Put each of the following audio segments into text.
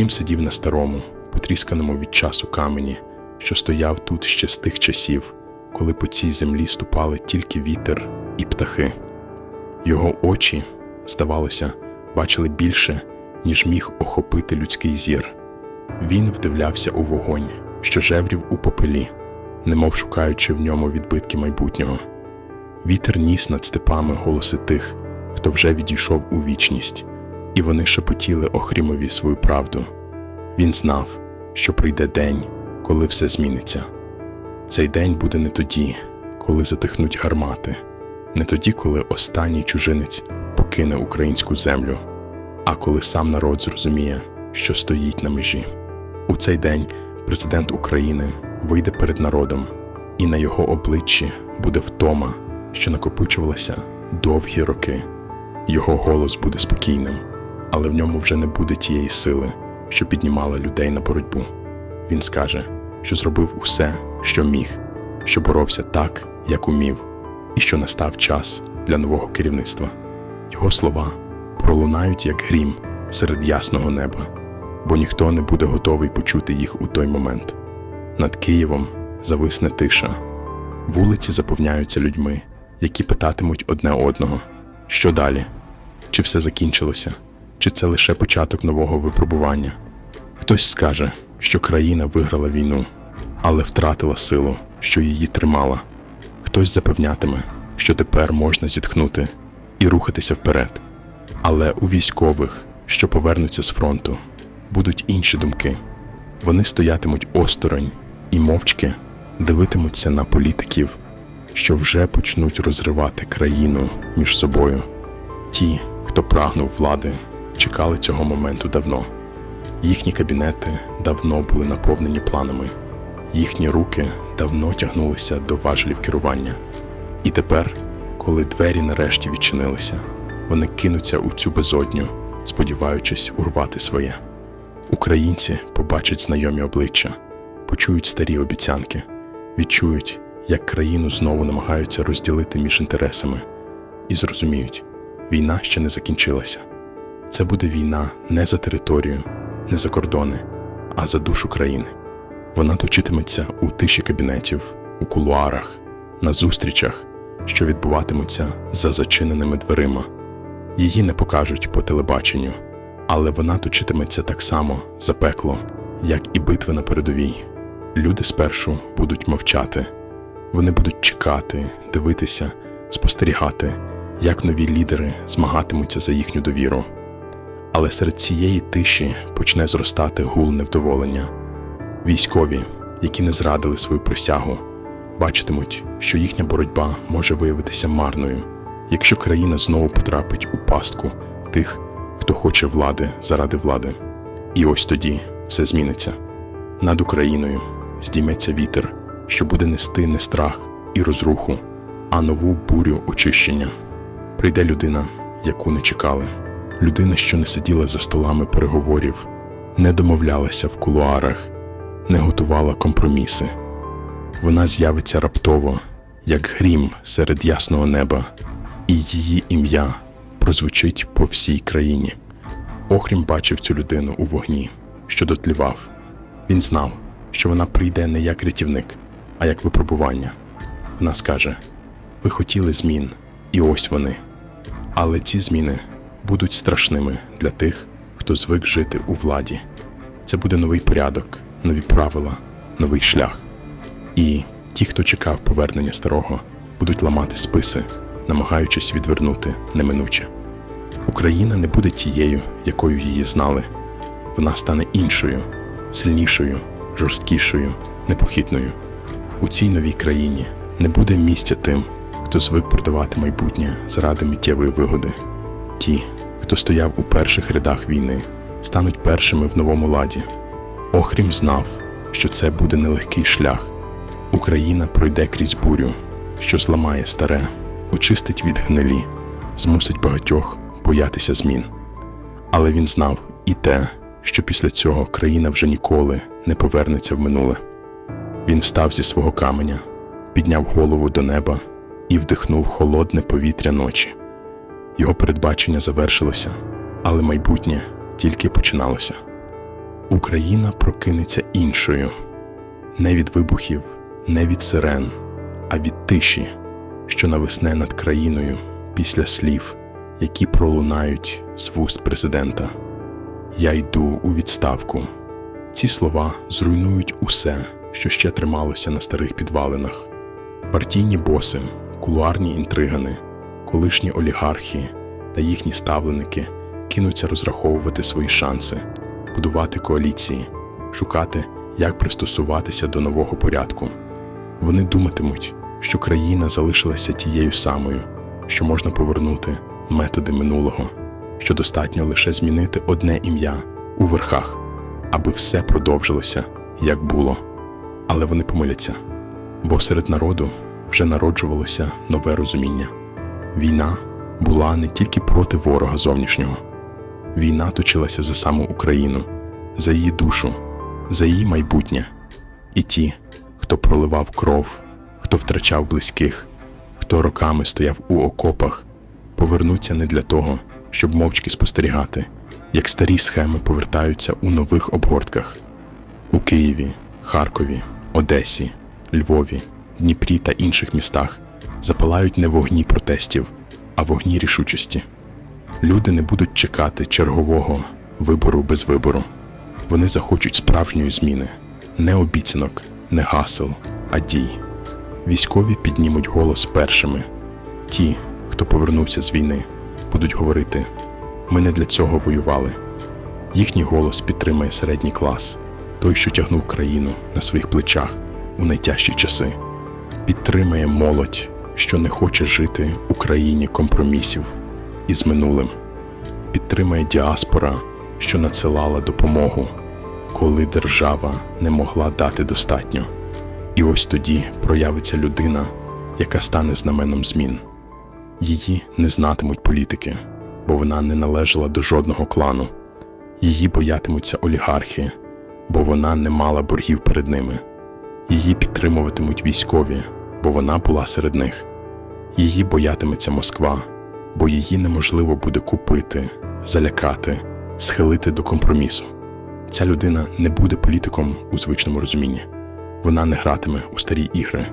Охрім сидів на старому, потрісканому від часу камені, що стояв тут ще з тих часів, коли по цій землі ступали тільки вітер і птахи. Його очі, здавалося, бачили більше, ніж міг охопити людський зір. Він вдивлявся у вогонь, що жеврів у попелі, немов шукаючи в ньому відбитки майбутнього. Вітер ніс над степами голоси тих, хто вже відійшов у вічність, і вони шепотіли Охрімові свою правду. Він знав, що прийде день, коли все зміниться. Цей день буде не тоді, коли затихнуть гармати, не тоді, коли останній чужинець покине українську землю, а коли сам народ зрозуміє, що стоїть на межі. У цей день президент України вийде перед народом, і на його обличчі буде втома, що накопичувалася довгі роки. Його голос буде спокійним, але в ньому вже не буде тієї сили, що піднімала людей на боротьбу. Він скаже, що зробив усе, що міг, що боровся так, як умів, і що настав час для нового керівництва. Його слова пролунають як грім серед ясного неба, бо ніхто не буде готовий почути їх у той момент. Над Києвом зависне тиша, вулиці заповняються людьми, які питатимуть одне одного, що далі? Чи все закінчилося, чи це лише початок нового випробування? Хтось скаже, що країна виграла війну, але втратила силу, що її тримала. Хтось запевнятиме, що тепер можна зітхнути і рухатися вперед. Але у військових, що повернуться з фронту, будуть інші думки. Вони стоятимуть осторонь і мовчки дивитимуться на політиків, що вже почнуть розривати країну між собою. Ті, хто прагнув влади, чекали цього моменту давно. Їхні кабінети давно були наповнені планами, їхні руки давно тягнулися до важелів керування. І тепер, коли двері нарешті відчинилися, вони кинуться у цю безодню, сподіваючись урвати своє. Українці побачать знайомі обличчя, почують старі обіцянки, відчують, як країну знову намагаються розділити між інтересами, і зрозуміють, війна ще не закінчилася. Це буде війна не за територію, не за кордони, а за душу країни. Вона точитиметься у тиші кабінетів, у кулуарах, на зустрічах, що відбуватимуться за зачиненими дверима. Її не покажуть по телебаченню, але вона точитиметься так само за пекло, як і битви на передовій. Люди спершу будуть мовчати, вони будуть чекати, дивитися, спостерігати, як нові лідери змагатимуться за їхню довіру. Але серед цієї тиші почне зростати гул невдоволення. Військові, які не зрадили свою присягу, бачитимуть, що їхня боротьба може виявитися марною, якщо країна знову потрапить у пастку тих, хто хоче влади заради влади. І ось тоді все зміниться. Над Україною здійметься вітер, що буде нести не страх і розруху, а нову бурю очищення. Прийде людина, яку не чекали, людина, що не сиділа за столами переговорів, не домовлялася в кулуарах, не готувала компроміси. Вона з'явиться раптово, як грім серед ясного неба, і її ім'я прозвучить по всій країні. Охрім бачив цю людину у вогні, що дотлівав. Він знав, що вона прийде не як рятівник, а як випробування. Вона скаже: Ви хотіли змін, і ось вони. Але ці зміни будуть страшними для тих, хто звик жити у владі. Це буде новий порядок, нові правила, новий шлях. І ті, хто чекав повернення старого, будуть ламати списи, намагаючись відвернути неминуче. Україна не буде тією, якою її знали. Вона стане іншою, сильнішою, жорсткішою, непохитною. У цій новій країні не буде місця тим, хто звик продавати майбутнє заради миттєвої вигоди. Ті, хто стояв у перших рядах війни, стануть першими в новому ладі. Охрім знав, що це буде нелегкий шлях. Україна пройде крізь бурю, що зламає старе, очистить від гнилі, змусить багатьох боятися змін. Але він знав і те, що після цього країна вже ніколи не повернеться в минуле. Він встав зі свого каменя, підняв голову до неба і вдихнув холодне повітря ночі. Його передбачення завершилося, але майбутнє тільки починалося. Україна прокинеться іншою, не від вибухів, не від сирен, а від тиші, що нависне над країною після слів, які пролунають з вуст президента. Я йду у відставку. Ці слова зруйнують усе, що ще трималося на старих підвалинах. Партійні боси, кулуарні інтригани, колишні олігархи та їхні ставленики кинуться розраховувати свої шанси, будувати коаліції, шукати, як пристосуватися до нового порядку. Вони думатимуть, що країна залишилася тією самою, що можна повернути методи минулого, що достатньо лише змінити одне ім'я у верхах, аби все продовжилося, як було. Але вони помиляться, бо серед народу вже народжувалося нове розуміння. Війна була не тільки проти ворога зовнішнього, війна точилася за саму Україну, за її душу, за її майбутнє. І ті, хто проливав кров, хто втрачав близьких, хто роками стояв у окопах, повернуться не для того, щоб мовчки спостерігати, як старі схеми повертаються у нових обгортках у Києві, Харкові, Одесі, Львові, Дніпрі та інших містах запалають не вогні протестів, а вогні рішучості. Люди не будуть чекати чергового вибору без вибору. Вони захочуть справжньої зміни, не обіцянок, не гасел, а дій. Військові піднімуть голос першими. Ті, хто повернувся з війни, будуть говорити: ми не для цього воювали. Їхній голос підтримає середній клас, той, що тягнув країну на своїх плечах у найтяжчі часи, підтримає молодь, що не хоче жити у країні компромісів із минулим, підтримає діаспора, що надсилала допомогу, коли держава не могла дати достатньо. І ось тоді проявиться людина, яка стане знаменом змін. Її не знатимуть політики, бо вона не належала до жодного клану. Її боятимуться олігархи, бо вона не мала боргів перед ними. Її підтримуватимуть військові, бо вона була серед них. Її боятиметься Москва, бо її неможливо буде купити, залякати, схилити до компромісу. Ця людина не буде політиком у звичному розумінні. Вона не гратиме у старі ігри.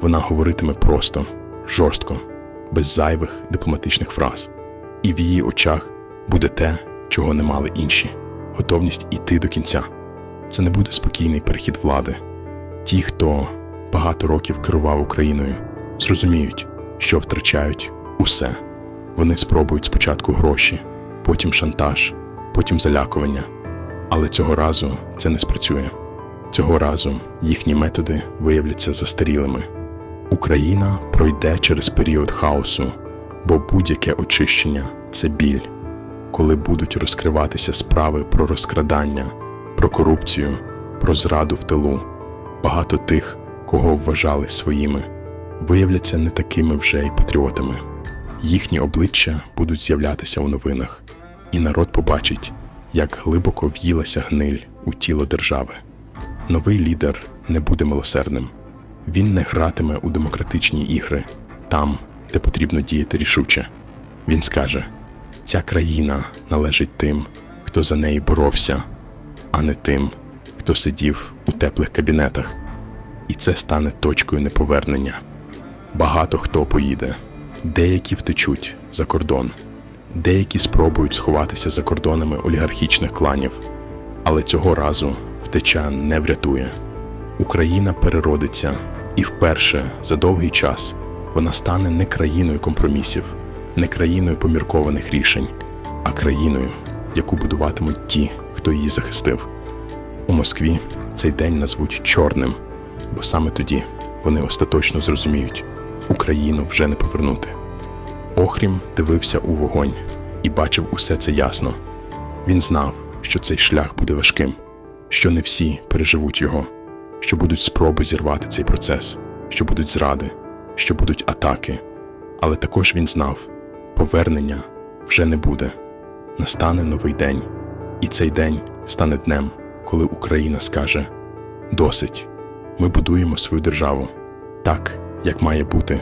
Вона говоритиме просто, жорстко, без зайвих дипломатичних фраз. І в її очах буде те, чого не мали інші готовність іти до кінця. Це не буде спокійний перехід влади. Ті, хто багато років керував Україною, зрозуміють, що втрачають усе. Вони спробують спочатку гроші, потім шантаж, потім залякування. Але цього разу це не спрацює. Цього разу їхні методи виявляться застарілими. Україна пройде через період хаосу, бо будь-яке очищення це біль, коли будуть розкриватися справи про розкрадання, про корупцію, про зраду в тилу. Багато тих, кого вважали своїми, виявляться не такими вже й патріотами. Їхні обличчя будуть з'являтися у новинах, і народ побачить, як глибоко в'їлася гниль у тіло держави. Новий лідер не буде милосердним. Він не гратиме у демократичні ігри там, де потрібно діяти рішуче. Він скаже: ця країна належить тим, хто за неї боровся, а не тим, хто сидів у теплих кабінетах. І це стане точкою неповернення. Багато хто поїде, деякі втечуть за кордон, деякі спробують сховатися за кордонами олігархічних кланів, але цього разу втеча не врятує. Україна переродиться, і вперше за довгий час вона стане не країною компромісів, не країною поміркованих рішень, а країною, яку будуватимуть ті, хто її захистив. У Москві цей день назвуть чорним, бо саме тоді вони остаточно зрозуміють Україну вже не повернути. Охрім дивився у вогонь і бачив усе це ясно. Він знав, що цей шлях буде важким, що не всі переживуть його, що будуть спроби зірвати цей процес, що будуть зради, що будуть атаки. Але також він знав, повернення вже не буде. Настане новий день, і цей день стане днем, коли Україна скаже: досить, ми будуємо свою державу так, як має бути